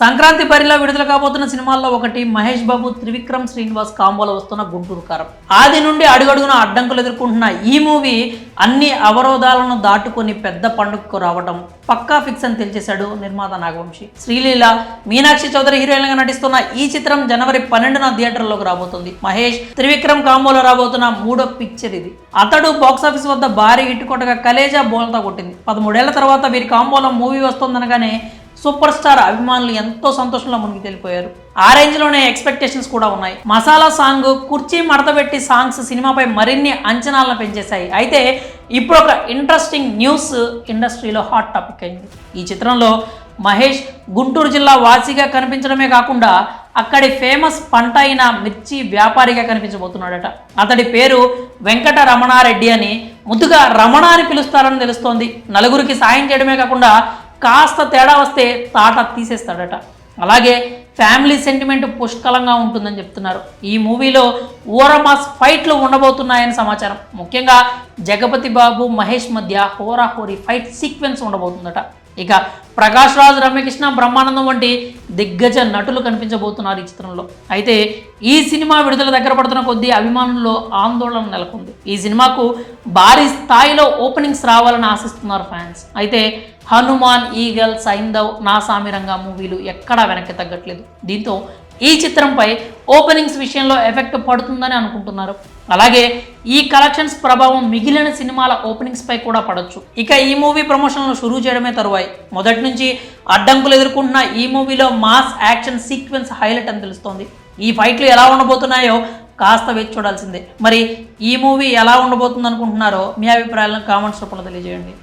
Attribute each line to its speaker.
Speaker 1: సంక్రాంతి పరిలో విడుదల కాబోతున్న సినిమాల్లో ఒకటి మహేష్ బాబు త్రివిక్రమ్ శ్రీనివాస్ కాంబోలో వస్తున్న గుంటూరు కారం. ఆది నుండి అడుగడుగున అడ్డంకులు ఎదుర్కొంటున్న ఈ మూవీ అన్ని అవరోధాలను దాటుకొని పెద్ద పండుగకు రావడం పక్కా ఫిక్స్ అని తెలిచేశాడు నిర్మాత నాగవంశి. శ్రీలీల మీనాక్షి చౌదరి హీరోయిన్గా నటిస్తున్న ఈ చిత్రం జనవరి పన్నెండున థియేటర్లోకి రాబోతుంది. మహేష్ త్రివిక్రమ్ కాంబోలో రాబోతున్న మూడో పిక్చర్ ఇది. అతడు బాక్సాఫీస్ వద్ద భారీ హిట్ కొట్టగా కలేజా బోల్తా కొట్టింది. పదమూడేళ్ళ తర్వాత వీరి కాంబోలో మూవీ వస్తుందనగానే సూపర్ స్టార్ అభిమానులు ఎంతో సంతోషంలో మునిగి తెలిపోయారు. ఆ రేంజ్లోనే ఎక్స్పెక్టేషన్స్ కూడా ఉన్నాయి. మసాలా సాంగ్ కుర్చీ మడతపెట్టి సాంగ్స్ సినిమాపై మరిన్ని అంచనాలను పెంచేశాయి. అయితే ఇప్పుడు ఒక ఇంట్రెస్టింగ్ న్యూస్ ఇండస్ట్రీలో హాట్ టాపిక్ అయింది. ఈ చిత్రంలో మహేష్ గుంటూరు జిల్లా వాసిగా కనిపించడమే కాకుండా అక్కడి ఫేమస్ పంట అయిన మిర్చి వ్యాపారిగా కనిపించబోతున్నాడట. అతడి పేరు వెంకట రమణారెడ్డి అని ముద్దుగా రమణ అని పిలుస్తారని తెలుస్తోంది. నలుగురికి సాయం చేయడమే కాకుండా కాస్త తేడా వస్తే తాట తీసేస్తాడట. అలాగే ఫ్యామిలీ సెంటిమెంట్ పుష్కలంగా ఉంటుందని చెప్తున్నారు. ఈ మూవీలో ఓరమాస్ ఫైట్లు ఉండబోతున్నాయని సమాచారం. ముఖ్యంగా జగపతి బాబు మహేష్ మధ్య హోరాహోరీ ఫైట్ సీక్వెన్స్ ఉండబోతుందట. ఇక ప్రకాష్ రాజ్ రమ్యకృష్ణ బ్రహ్మానందం వంటి దిగ్గజ నటులు కనిపించబోతున్నారు ఈ చిత్రంలో. అయితే ఈ సినిమా విడుదల దగ్గర పడుతున్న కొద్దీ అభిమానుల్లో ఆందోళన నెలకొంది. ఈ సినిమాకు భారీ స్థాయిలో ఓపెనింగ్స్ రావాలని ఆశిస్తున్నారు ఫ్యాన్స్. అయితే హనుమాన్ ఈగల్ సైందవ్ నాసామి రంగా మూవీలు ఎక్కడా వెనక్కి తగ్గట్లేదు. దీంతో ఈ చిత్రంపై ఓపెనింగ్స్ విషయంలో ఎఫెక్ట్ పడుతుందని అనుకుంటున్నారు. అలాగే ఈ కలెక్షన్స్ ప్రభావం మిగిలిన సినిమాల ఓపెనింగ్స్ పై కూడా పడొచ్చు. ఇక ఈ మూవీ ప్రమోషన్లు షురూ చేయడమే తరువాయి. మొదటి నుంచి అడ్డంకులు ఎదుర్కొంటున్న ఈ మూవీలో మాస్ యాక్షన్ సీక్వెన్స్ హైలైట్ అని తెలుస్తోంది. ఈ ఫైట్లు ఎలా ఉండబోతున్నాయో కాస్త వేచి చూడాల్సిందే. మరి ఈ మూవీ ఎలా ఉండబోతుంది అనుకుంటున్నారో మీ అభిప్రాయాలను కామెంట్స్ రూపంలో తెలియజేయండి.